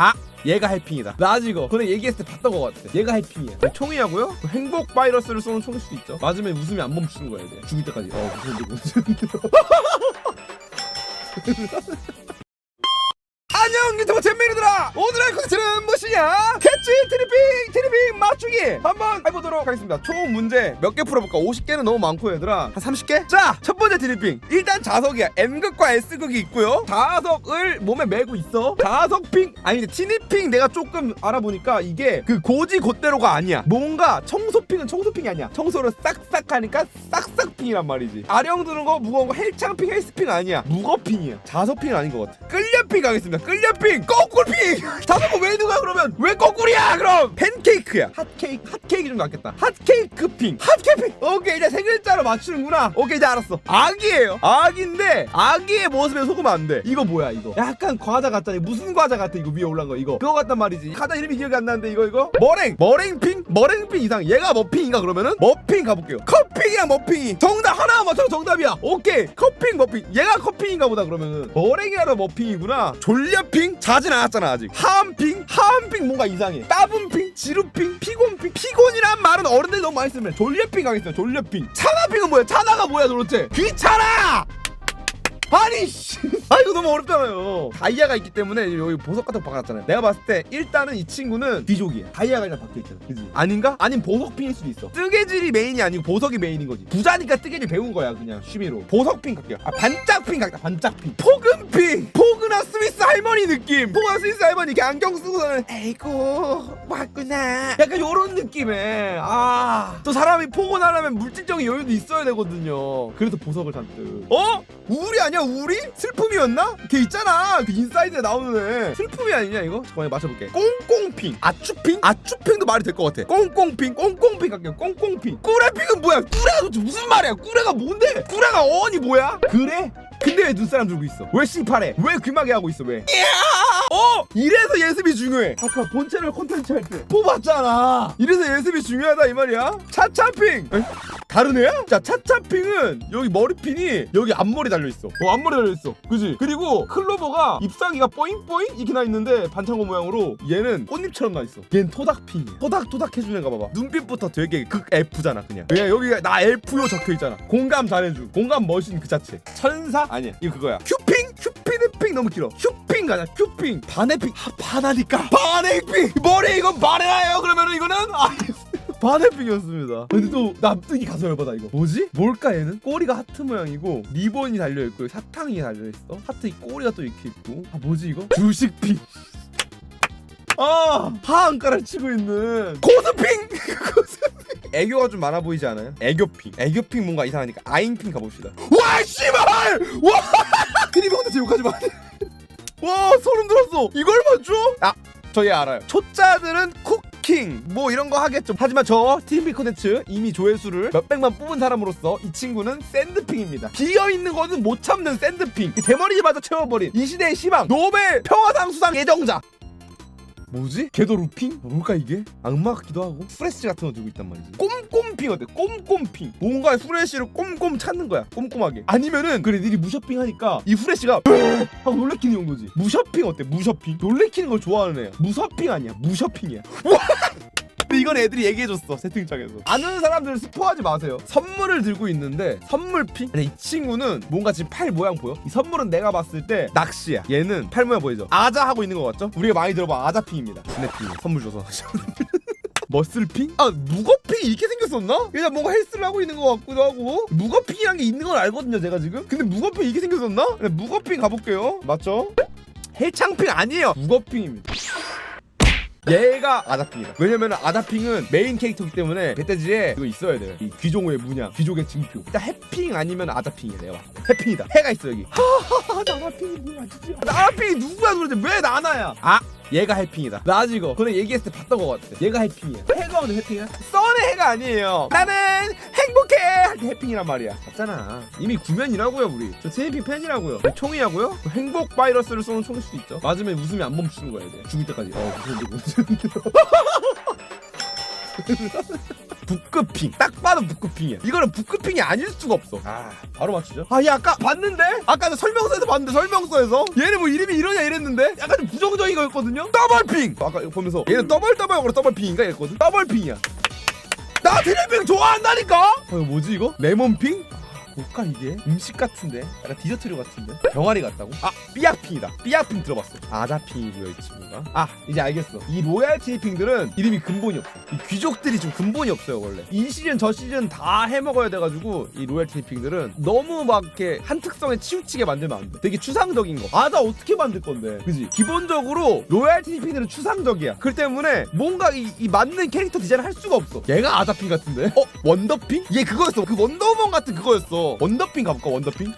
아 얘가 해핑이다. 나 아직 이거 전에 얘기했을 때 봤던 것 같아. 얘가 해핑이야. 총이냐고요? 행복 바이러스를 쏘는 총일 수도 있죠. 맞으면 웃음이 안 멈추는 거야 이제. 죽을 때까지. 어 무슨 무슨 안녕 유튜브 잼민이들아! 오 트리핑 맞추기 한번 해보도록 하겠습니다. 총 문제 몇 개 풀어볼까? 50개는 너무 많고 얘들아. 한 30개? 자 첫 번째 트리핑. 일단 자석이야. M극과 S극이 있고요. 자석을 몸에 메고 있어. 자석핑. 아니 근데 티니핑 내가 조금 알아보니까 이게 그 고지 곧대로가 아니야. 뭔가 청소핑은 청소핑이 아니야. 청소를 싹싹 하니까 싹싹핑이란 말이지. 아령 드는 거 무거운 거 헬창핑 헬스핑 아니야. 무거핑이야. 자석핑은 아닌 것 같아. 끌려핑 가겠습니다. 끌려핑! 거꾸로핑! 자석은 왜 누가 그러면? 왜 거꾸리야 그럼 팬케이크야. 핫케이크 핫케이크 좀 낫겠다. 핫케이크 핑 핫케이크 오케이 이제 세 글자로 맞추는구나. 오케이 이제 알았어. 아기예요. 아기인데 아기의 모습에 속으면 안 돼. 이거 뭐야 이거? 약간 과자 같잖아 무슨 과자 같아 이거 위에 올라간 거 이거? 그거 같단 말이지. 과자 이름이 기억이 안 나는데 이거 이거? 머랭 머랭핑? 머랭핑 이상. 얘가 머핑인가 그러면은? 머핑 가볼게요. 커핑이랑 머핑이. 정답 하나 맞춰 정답이야. 오케이. 커핑 머핑. 얘가 커핑인가 보다 그러면은. 머랭이랑 머핑이구나. 졸려핑? 자진 않았잖아 아직. 하암핑? 하암핑 뭔가 이상해. 따분핑 지루핑 피곤핑 피곤이란 말은 어른들이 너무 많이 쓰면 졸려핑 가겠어요. 졸려핑. 차나핑은 뭐야? 차나가 뭐야 도대체? 귀찮아 아니 씨. 아 이거 너무 어렵잖아요. 다이아가 있기 때문에 여기 보석 같은 거 박아놨잖아요. 내가 봤을 때 일단은 이 친구는 귀족이야. 다이아가 일단 박혀 있잖아. 그지? 아닌가? 아니면 보석핑일 수도 있어. 뜨개질이 메인이 아니고 보석이 메인인 거지. 부자니까 뜨개질 배운 거야 그냥 취미로. 보석핑 갈게요. 아 반짝핑 갈게요. 반짝핑 포근핑 포근한 스위스 할머니 느낌. 포근한 스위스 할머니 이렇게 안경 쓰고서는. 에이구 왔구나. 약간 요런 느낌에. 아또 사람이 포근하려면 물질적인 여유도 있어야 되거든요. 그래서 보석을 잔뜩. 어? 우울이 아니야 우울이? 슬픔이었나? 걔 있잖아 그 인사이드에 나오는 애 슬픔이 아니냐 이거? 잠깐만 맞춰볼게 꽁꽁핑 아추핑? 아추핑도 말이 될 것 같아 꽁꽁핑 꽁꽁핑 갈게요 꽁꽁핑 꾸레핑은 뭐야 꾸레가 무슨 말이야 꾸레가 뭔데? 꾸레가 어원이 뭐야? 그래? 근데 왜 눈사람 들고 있어? 왜 씨팔해? 왜 귀마개 하고 있어 왜? 어! 이래서 예습이 중요해. 아까 본 채널 콘텐츠 할 때. 뽑았잖아. 이래서 예습이 중요하다 이 말이야. 차차핑. 에? 다른 애야? 자 차차핑은 여기 머리핀이 여기 앞머리 달려 있어. 어 앞머리 달려 있어. 그지? 그리고 클로버가 잎사귀가 뽀잉뽀잉 이렇게 나 있는데 반창고 모양으로 얘는 꽃잎처럼 나 있어. 얘는 토닥핑이야. 토닥토닥 해주는 애가 봐봐. 눈빛부터 되게 극 F잖아 그냥. 왜? 여기 나 F요 적혀 있잖아. 공감 잘해주 공감 머신 그 자체. 천사? 아니야. 이거 그거야. 큐핑? 큐피 드핑 너무 길어 큐핑 가자 큐핑 바네핑 아 바나니까 바네핑 머리 이건 바네나요 그러면은 이거는 아 바네핑이었습니다. 근데 또 납득이 가서 열받아 이거. 뭐지? 뭘까 얘는? 꼬리가 하트 모양이고 리본이 달려 있고 사탕이 달려 있어. 하트 이 꼬리가 또 이렇게 있고. 아 뭐지 이거? 주식핑. 아 하한가를 치고 있는 고스핑. 고스핑. 애교가 좀 많아 보이지 않아요? 애교핑. 애교핑 뭔가 이상하니까 아잉핑 가봅시다. 와 씨발! 와! 그림이 혼자 욕하지 마. 와 소름 돋았어. 이걸 맞춰? 아 저희 알아요. 초짜들은 쿠킹 뭐 이런 거 하겠죠. 하지만 저 TV 콘텐츠 이미 조회수를 몇백만 뽑은 사람으로서 이 친구는 샌드핑입니다. 비어 있는 거는 못 참는 샌드핑. 대머리마저 채워버린 이 시대의 희망 노벨 평화상 수상 예정자. 뭐지? 궤도 루핑? 뭘까 이게? 악마 같기도 하고 프레쉬 같은 거 들고 있단 말이지 꼼꼼핑 어때? 꼼꼼핑 뭔가 후레쉬를 꼼꼼 찾는 거야 꼼꼼하게 아니면은 그래 니리 무셔핑 하니까 이 후레쉬가 하고 놀래키는 용도지 무셔핑 어때? 무셔핑 놀래키는 걸 좋아하는 애야 무서핑 아니야 이건 애들이 얘기해줬어 채팅창에서 아는 사람들 스포하지 마세요 선물을 들고 있는데 선물핑? 근데 이 친구는 뭔가 지금 팔 모양 보여? 이 선물은 내가 봤을 때 낚시야 얘는 팔 모양 보이죠? 아자 하고 있는 거 같죠? 우리가 많이 들어봐 아자핑입니다 스냅핑 선물 줘서 머슬핑? 아 무거핑이 이렇게 생겼었나? 그냥 뭔가 헬스를 하고 있는 것 같기도 하고 무거핑이란 게 있는 걸 알거든요 제가 지금 근데 무거핑 이렇게 생겼었나? 네, 무거핑 가볼게요 맞죠? 헬창핑 아니에요 무거핑입니다 얘가 아다핑이다. 왜냐면 아다핑은 메인 캐릭터이기 때문에 배때지에 이거 있어야 돼. 이 귀종의 문양, 귀족의 증표. 일단 해핑 아니면 아다핑이야 내가. 봤을 때. 해핑이다. 해가 있어 여기. 하하하 나다핑이 뭐야 진짜. 나다핑이 누구야 도대체 왜 나나야? 아 얘가 해핑이다. 나 아직 이거 전에 얘기했을 때 봤던 것 같아. 얘가 해핑이야. 해가 오는 해핑이야? 썬의 해가 아니에요. 나는 행복해. 할때 해핑이란 말이야. 맞잖아. 이미 구면이라고요 우리. 저 제이핑 팬이라고요. 총이라고요? 그 행복 바이러스를 쏘는 총일 수도 있죠. 맞으면 웃음이 안 멈추는 거야 이제. 죽을 때까지. 어 무슨 무슨. 북크핑. 딱 봐도 북크핑이야. 이거는 북크핑이 아닐 수가 없어. 아 바로 맞추죠? 아얘 아까 봤는데? 아까 설명서에서 봤는데 설명서에서? 얘는 뭐 이름이 이러냐 이랬는데? 약간 좀 부정적인 거였거든요? 더블핑! 아까 이거 보면서 얘는 더블 더블 더블핑인가 이랬거든? 더블핑이야. 나 트리핑 좋아한다니까? 어 이거 뭐지 이거? 레몬핑 뭘까 이게? 음식 같은데? 약간 디저트류 같은데? 병아리 같다고? 아 삐약핑이다 삐약핑 들어봤어 아자핑이고요 이 친구가 아 이제 알겠어 이 로얄 티 핑들은 이름이 근본이 없어 이 귀족들이 좀 근본이 없어요 원래 이 시즌 저 시즌 다 해먹어야 돼가지고 이 로얄 티 핑들은 너무 막 이렇게 한 특성에 치우치게 만들면 안돼 되게 추상적인 거아 나 어떻게 만들 건데 그지 기본적으로 로얄 티 핑들은 추상적이야 그 때문에 뭔가 이, 이 맞는 캐릭터 디자인을 할 수가 없어 얘가 아자핑 같은데? 어? 원더핑? 얘 그거였어 그 원더우먼 같은 그거였어 원더핑 가볼까 원더핑?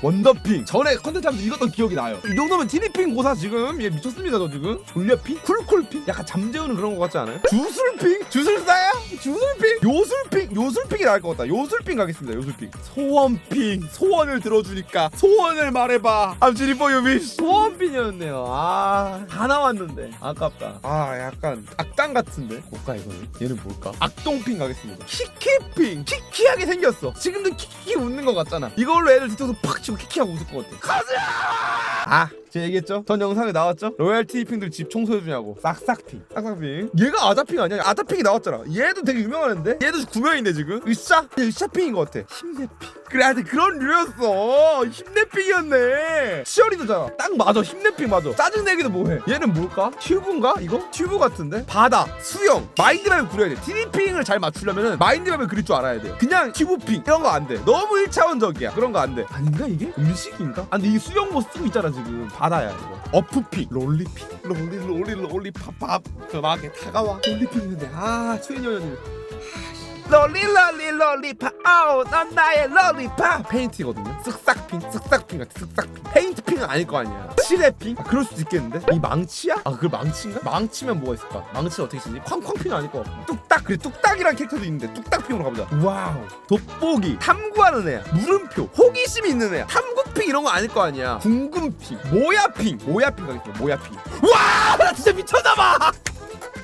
원더핑 전에 컨텐츠 하면서 읽었던 기억이 나요 이 정도면 티니핑 고사 지금 얘 미쳤습니다 저 지금 졸려핑? 쿨쿨핑? 약간 잠재우는 그런 거 같지 않아요? 주술핑? 주술사야? 요술핑? 요술핑이 나을 것 같다. 요술핑 가겠습니다 요술핑 소원핑 소원을 들어주니까 소원을 말해봐. For your wish. 소원핑이었네요. 아 다 나왔는데. 아깝다. 아 약간 악당 같은데? 뭘까 이거는? 얘는 뭘까? 악동핑 가겠습니다. 키키핑. 키키하게 생겼어. 지금도 키키 웃는 거 같잖아. 이걸로 애들 뒤통수 팍 치고 키키하고 웃을 것 같아. 가자! 아 제가 얘기했죠? 전 영상에 나왔죠? 로얄티 핑들 집 청소해주냐고 싹싹핑 싹싹핑 얘가 아자핑 아니야? 아자핑이 나왔잖아 얘도 되게 유명한데? 얘도 구명인데 지금? 으쌰? 얘 으쌰핑인 것 같아 힘내핑 그래 하여튼 그런 류였어 힘내핑이었네 치어리더잖아 딱 맞아 힘내핑 맞아 짜증내기도 뭐해 얘는 뭘까? 튜브인가? 이거? 튜브 같은데? 바다 수영 마인드맵을 그려야 돼 티니핑을 잘 맞추려면 마인드맵을 그릴 줄 알아야 돼 그냥 튜브핑 이런 거 안돼 너무 1차원적이야 그런 거 안돼 아닌가 이게? 음식인가? 아 근데 이 수영모 쓰고 있잖아 지금 바다야 이거. 어프핑 롤리핑 롤리 롤리 롤리 팝팝. 그막에 다가와. 롤리핑 있는데. 아 최인여님. 롤리 롤리 롤리팝. 어넌 나의 롤리팝. 페인트거든요. 쓱싹 핑 쓱싹핑 같아 쓱싹핑 페인트핑은 아닐 거 아니야. 칠해핑 아, 그럴 수도 있겠는데? 이 망치야? 아 그걸 망치인가? 망치면 뭐가 있을까? 망치는 어떻게 쓰지? 쾅쾅핑은 아닐 것 같고. 뚝딱! 그래 뚝딱이란 캐릭터도 있는데 뚝딱핑으로 가보자. 와우. 돋보기. 탐구하는 애야. 물음표. 호기심이 있는 애야. 탐구핑 이런 거 아닐 거 아니야. 궁금핑. 모야핑. 모야핑 가겠습니다 모야핑. 와 나 진짜 미쳤나봐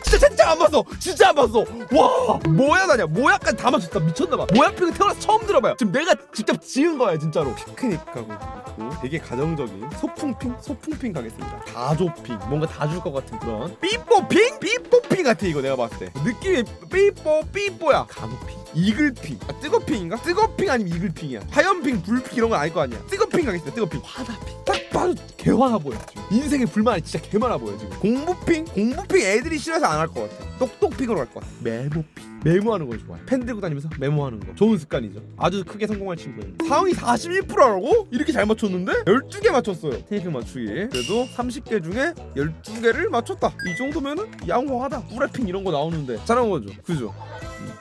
진짜 진짜 안 봤어. 진짜 안 봤어. 와 뭐야 나냐? 뭐야까지 다 맞췄다. 미쳤나봐. 뭐야핑은 태어나서 처음 들어봐요. 지금 내가 직접 지은 거야 진짜로. 피크닉 가고 있고 되게 가정적인 소풍핑 소풍핑 가겠습니다. 다조핑. 뭔가 다 줄 것 같은 그런 삐뽀핑? 삐뽀핑 같아 이거 내가 봤을 때. 느낌이 삐뽀 삐뽀야. 간호핑. 이글핑. 아 뜨거핑인가? 뜨거핑 아니면 이글핑이야? 화염핑 불핑 이런 건 아닐 거 아니야. 뜨거핑 가겠습니다. 뜨거핑. 화나핑. 딱 봐도 개 화나 보여 지금. 인생에 불만이 진짜 개 많아 보여 지금. 공부핑? 공부핑 애들이 싫어서 안 할 것 같아. 똑똑핑으로 갈 것 같아. 메모핑. 메모하는 걸 좋아해. 펜 들고 다니면서 메모하는 거. 좋은 습관이죠. 아주 크게 성공한 친구예요. 상위 41%라고? 이렇게 잘 맞췄는데? 12개 맞췄어요. 테이프 맞추기. 그래도 30개 중에 12개를 맞췄다. 이 정도면은 양호하다. 뿌레핑 이런 거 나오는데. 잘한 거죠 그죠? 음.